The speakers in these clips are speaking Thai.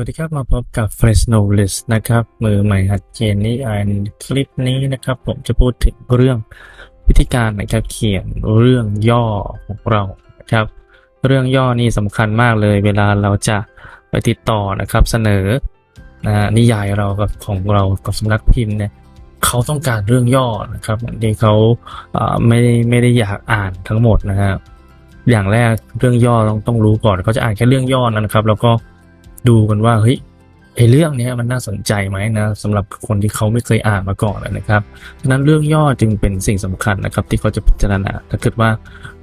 วัสดีครับมาพบกับ Fresno List นะครับ มือใหม่หัดเขียนนิยายคลิปนี้นะครับ ผมจะพูดถึงเรื่องวิธีการในการเขียนเรื่องย่อของเรานะครับ เรื่องย่อนี่สำคัญมากเลย เวลาเราจะไปติดต่อนะครับ เสนอน,นิยายเรากับของเรากับสำนักพิมพ์เนี่ยเขาต้องการเรื่องย่อนะครับบางทีเขาไม่ได้ไม่ได้อยากอ่านทั้งหมดนะฮะอย่างแรกเรื่องย่อต้องต้องรู้ก่อนเขาจะอ่านแค่เรื่องย่อนะครับ แล้วก็ ดูกันว่าเฮ้ยไอเรื่องนี้มันน่าสนใจไหมนะสำหรับคนที่เขาไม่เคยอ่านมาก่อนนะครับฉะนั้นเรื่องย่อจึงเป็นสิ่งสำคัญนะครับ ที่เขาจะพิจารณาถ้าเกิดว่า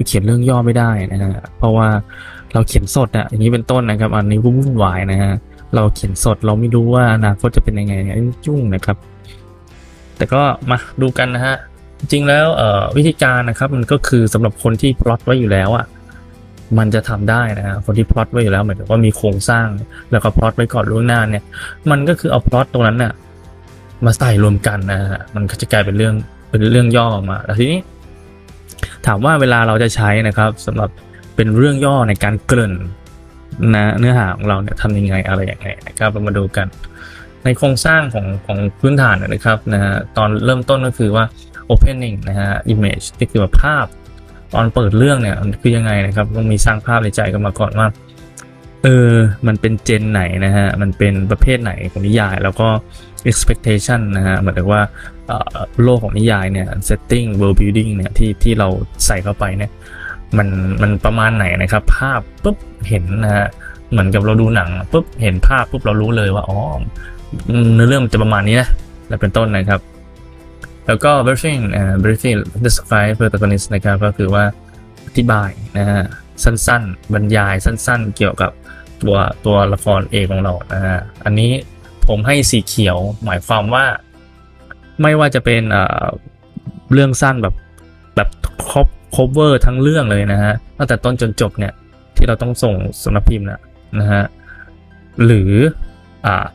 เขียนเรื่องย่อไม่ได้นะฮะเพราะว่าเราเขียนสดอะอย่างนี้เป็นต้นนะครับ อันนี้วุ่นวายนะฮะเราเขียนสดเราไม่รู้ว่าอนาคตจะเป็นยังไงเนี่ยยุ่งนะครับ แต่ก็มาดูกันนะฮะจริงแล้ววิธีการนะครับมันก็คือสำหรับคนที่พล็อตไว้อยู่แล้วอะ มันจะทำได้นะฮะคนที่พล็อตไว้อยู่แล้วหมายถึงว่ามีโครงสร้าง แล้วก็พล็อตไว้ก่อนล่วงหน้าเนี่ย มันก็คือเอาพล็อตตรงนั้นน่ะมาใส่รวมกันนะฮะมันก็จะกลายเป็นเรื่องเป็นเรื่องย่อออกมาแล้วทีนี้ ถามว่าเวลาเราจะใช้นะครับสำหรับเป็นเรื่องย่อในการเกริ่นนะเนื้อหาของเราเนี่ยทำยังไงอะไรอย่างไงนะครับเรามาดูกัน ในโครงสร้างของของพื้นฐานนะครับนะฮะตอนเริ่มต้นก็คือว่า opening นะฮะ image ก็คือภาพ ตอนเปิดเรื่องเนี่ยคือยังไงนะครับต้องมีสร้างภาพในใจกันมาก่อนว่าเออมันเป็นเจนไหนนะฮะมันเป็นประเภทไหนของนิยาย แล้วก็ expectation นะฮะเหมือนกับว่าโลกของนิยายเนี่ย setting world building เนี่ยที่ที่เราใส่เข้าไปเนี่ยมันมันประมาณไหนนะครับ ภาพปุ๊บเห็นนะฮะเหมือนกับเราดูหนังปุ๊บเห็นภาพปุ๊บเรารู้เลยว่าอ๋อเนื้อเรื่องมันจะประมาณนี้นะและเป็นต้นนะครับ แล้วก็ briefing อ่า briefing describe protagonist นะครับก็คือว่าอธิบายนะฮะสั้นๆ บรรยายสั้นๆ เกี่ยวกับตัวตัวละครเอกของเรานะฮะอันนี้ผมให้สีเขียวหมายความว่า ไม่ว่าจะเป็นอ่าเรื่องสั้นแบบแบบครบ cover ทั้งเรื่องเลยนะฮะตั้งแต่ต้นจนจบเนี่ย ที่เราต้องส่งสำนักพิมพ์นะนะฮะหรืออ่า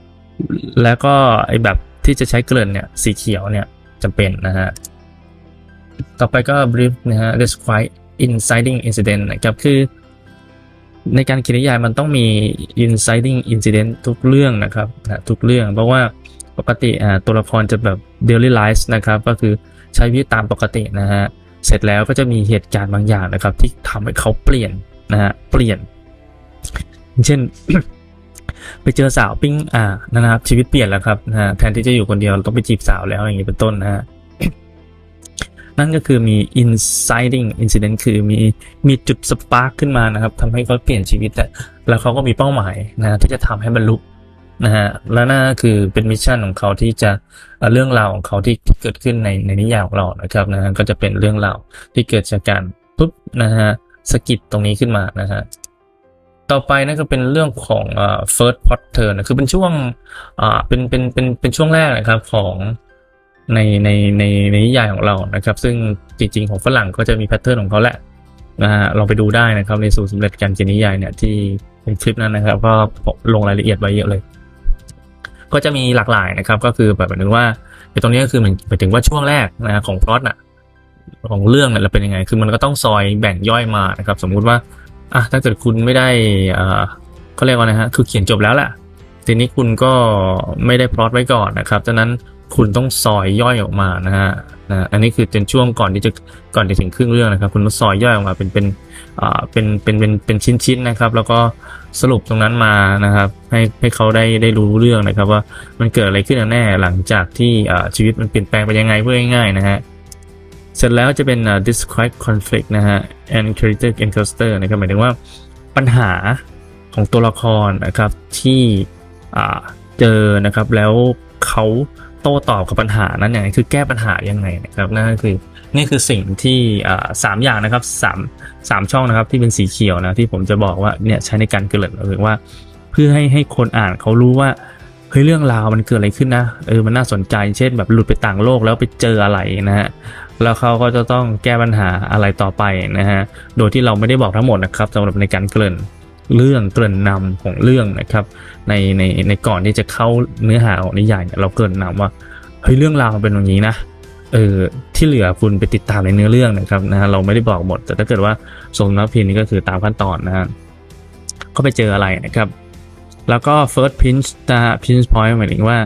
แล้วก็ไอแบบที่จะใช้เกริ่นเนี่ยสีเขียวเนี่ย จำเป็นนะฮะ ต่อไปก็ brief นะฮะ describe inciting incident นะครับ คือ ในการเขียนนิยายมันต้องมี inciting incident ทุกเรื่องนะครับนะทุกเรื่อง เพราะว่าปกติตัวละครจะแบบ daily life นะครับ ก็คือใช้ชีวิตตามปกตินะฮะ เสร็จแล้วก็จะมีเหตุการณ์บางอย่างนะครับ ที่ทำให้เขาเปลี่ยนนะฮะ เปลี่ยน เช่น ไปเจอสาวปิ้งอ่านะครับชีวิตเปลี่ยนแล้วครับนะแทนที่จะอยู่คนเดียวต้องไปจีบสาวแล้วอย่างนี้เป็นต้นนะฮะนั่นก็คือมี inciting incident คือมีมีจุดสปาร์คขึ้นมานะครับทำให้เขาเปลี่ยนชีวิตแต่แล้วเขาก็มีเป้าหมายนะที่จะทำให้บรรลุนะฮะแล้วนั่นคือเป็นมิชชั่นของเขาที่จะเรื่องราวของเขาที่ที่เกิดขึ้นในในนิยายของเรานะครับนะฮะก็จะเป็นเรื่องราวที่เกิดจากการปุ๊บนะฮะสกิดตรงนี้ขึ้นมานะฮะ ต่อไปนั่นก็เป็นเรื่องของ first plot turn นะคือเป็นช่วงอ่าเป็นเป็นเป็นเป็นช่วงแรกนะครับของในในในในนิยายของเรานะครับ ซึ่งจริง ๆ ของฝรั่งก็จะมีแพทเทิร์นของเขาแหละนะฮะลองไปดูได้นะครับในสูตรสำเร็จการเขียนนิยายเนี่ยที่เป็นคลิปนั้นนะครับ ก็ลงรายละเอียดไว้เยอะเลย ก็จะมีหลากหลายนะครับ ก็คือแบบหมายถึงว่าไอ้ตรงนี้ก็คือเหมือนหมายถึงว่าช่วงแรกนะของพล็อตน่ะของเรื่องเนี่ยเราเป็นยังไง คือมันก็ต้องซอยแบ่งย่อยมานะครับ สมมุติว่า อะถ้าเกิดคุณไม่ได้อ่าเขาเรียกว่านะฮะคือเขียนจบแล้วแหละทีนี้คุณก็ไม่ได้พลอตไว้ก่อนนะครับดังนั้นคุณต้องซอยย่อยออกมานะฮะนะอันนี้คือเป็นช่วงก่อนที่จะก่อนจะถึงครึ่งเรื่องนะครับ คุณต้องซอยย่อยออกมาเป็นเป็นอ่าเป็นเป็นเป็นเป็นชิ้นๆนะครับ แล้วก็สรุปตรงนั้นมานะครับ ให้ให้เขาได้ได้รู้เรื่องนะครับ ว่ามันเกิดอะไรขึ้นกันแน่หลังจากที่อ่าชีวิตมันเปลี่ยนแปลงไปยังไงเพื่อง่ายๆนะฮะ เสร็จแล้วจะเป็น describe conflict นะฮะ and character encounter นะครับหมายถึงว่าปัญหาของตัวละครนะครับที่เจอนะครับแล้วเขาโต้ตอบกับปัญหานั้นยังไงคือแก้ปัญหายังไงนะครับนั่นก็คือนี่คือสิ่งที่สามอย่างนะครับสามสามช่องนะครับที่เป็นสีเขียวนะที่ผมจะบอกว่าเนี่ยใช้ในการเกริ่นหรือว่า เพื่อให้ให้คนอ่านเขารู้ว่าเฮ้ยเรื่องราวมันเกิดอะไรขึ้นนะเออมันน่าสนใจ เช่นแบบหลุดไปต่างโลกแล้วไปเจออะไรนะฮะ แล้วเขาก็จะต้องแก้ปัญหาอะไรต่อไปนะฮะ โดยที่เราไม่ได้บอกทั้งหมดนะครับสำหรับในการเกริ่นเรื่องเกริ่นนำของเรื่องนะครับ ในในในก่อนที่จะเข้าเนื้อหาของนิยายเนี่ยเราเกริ่นนำว่าเฮ้ยเรื่องราวมันเป็นอย่างนี้นะเออที่เหลือคุณไปติดตามในเนื้อเรื่องนะครับนะฮะเราไม่ได้บอกหมด แต่ถ้าเกิดว่าส่งนักพิมพ์นี่ก็คือตามขั้นตอนนะฮะก็ไปเจออะไรนะครับ แล้วก็ first pinch นะฮะ pinch point หมายถึงว่า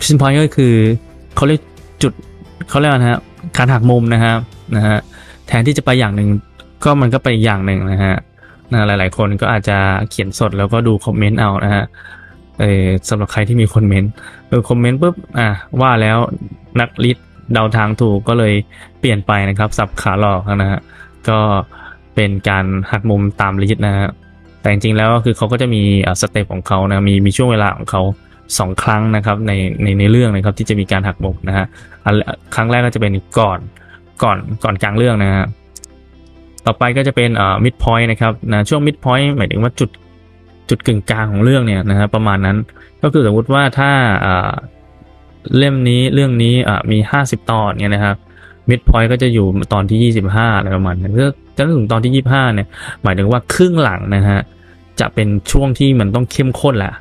pinch point ก็คือเขาเรียกจุดเขาเรียกว่านะฮะ การหักมุมนะครับนะฮะแทนที่จะไปอย่างหนึ่งก็มันก็ไปอีกอย่างหนึ่งนะฮะนะหลาย ๆ คนก็อาจจะเขียนสดแล้วก็ดูคอมเมนต์เอานะฮะเออสำหรับใครที่มีคอมเมนต์เออคอมเมนต์ปุ๊บอะว่าแล้วนักลิดเดาทางถูกก็เลยเปลี่ยนไปนะครับ สับขาหลอกนะฮะก็เป็นการหักมุมตามลิดนะฮะแต่จริงๆแล้วก็คือเขาก็จะมีสเต็ปของเขานะมีมีช่วงเวลาของเขา สองครั้งนะครับในในในเรื่องนะครับที่จะมีการหักมุมนะฮะครั้งแรกก็จะเป็นก่อนก่อนก่อนกลางเรื่องนะฮะต่อไปก็จะเป็นอ่า mid point นะครับนะช่วง mid point หมายถึงว่าจุดจุดกึ่งกลางของเรื่องเนี่ยนะฮะประมาณนั้นก็คือสมมติว่าถ้าเล่มนี้เรื่องนี้อ่ามี 50 ตอนเนี่ยนะครับ mid point ก็จะอยู่ตอนที่ 25อะไรประมาณนั้นก็จะถึงตอนที่ 25เนี่ยหมายถึงว่าครึ่งหลังนะฮะจะเป็นช่วงที่มันต้องเข้มข้นแหละ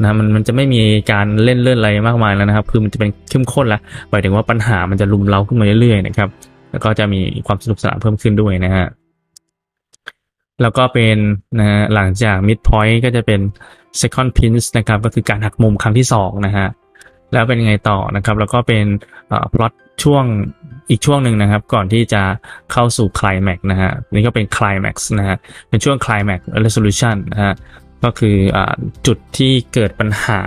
นะมันมันจะไม่มีการเล่นเลื่อนอะไรมากมายแล้วนะครับ คือมันจะเป็นเข้มข้นล้วหมายถึงว่าปัญหามันจะลุมเล้าขึ้นมาเรื่อยๆนะครับ แล้วก็จะมีความสนุกสนานเพิ่มขึ้นด้วยนะฮะแล้วก็เป็นนะฮะหลังจาก mid point ก็จะเป็น second pinch นะครับ ก็คือการหักมุมครั้งที่สองนะฮะแล้วเป็นยังไงต่อนะครับ แล้วก็เป็นพล็อตช่วงอีกช่วงหนึ่งนะครับ ก่อนที่จะเข้าสู่ climax นะฮะนี่ก็เป็น climax นะฮะเป็นช่วง climax resolution นะฮะ ก็คืออจุดที่เกิดปัญหา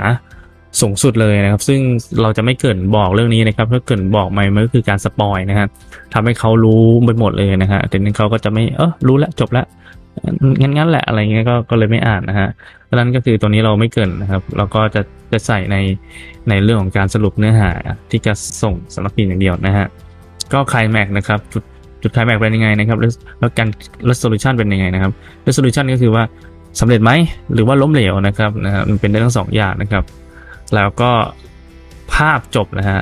สูงสุดเลยนะครับ ซึ่งเราจะไม่เกินบอกเรื่องนี้นะครับถ้าเกินบอกไปมันก็คือการสปอยนะฮะทำให้เขารู้ไปหมดเลยนะฮะแต่นั้นเขาก็จะไม่เออรู้แล้วจบแล้วงั้นงั้นแหละอะไรเงี้ยก็ก็เลยไม่อ่านนะฮะเพราะนั้นก็คือตัวนี้เราไม่เกินนะครับ เราก็จะจะใส่ในในเรื่องของการสรุปเนื้อหาที่จะส่งสำหรับปีอย่างเดียวนะฮะก็คลายแม็กนะครับจุดจุดคลายแม็กเป็นยังไงนะครับแล้วแล้วการ resolution เป็นยังไงนะครับ resolution ก็คือว่า สำเร็จไหมหรือว่าล้มเหลวนะครับนะฮะมันเป็นได้ทั้งสองอย่างนะครับ แล้วก็ภาพจบนะฮะ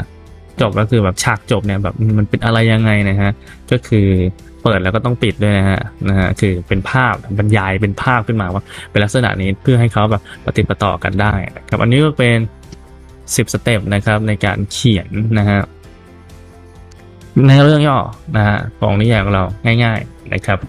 จบก็คือแบบฉากจบเนี่ยแบบมันเป็นอะไรยังไงนะฮะก็คือเปิดแล้วก็ต้องปิดด้วยนะฮะนะฮะคือเป็นภาพบรรยายเป็นภาพขึ้นมาว่าเป็นลักษณะนี้เพื่อให้เขาแบบปฏิประต่อกันได้นะครับอันนี้ก็เป็น 10 สเต็ปนะครับในการเขียนนะฮะในเรื่องย่อนะฮะของนิยายของเราง่าย ๆนะครับ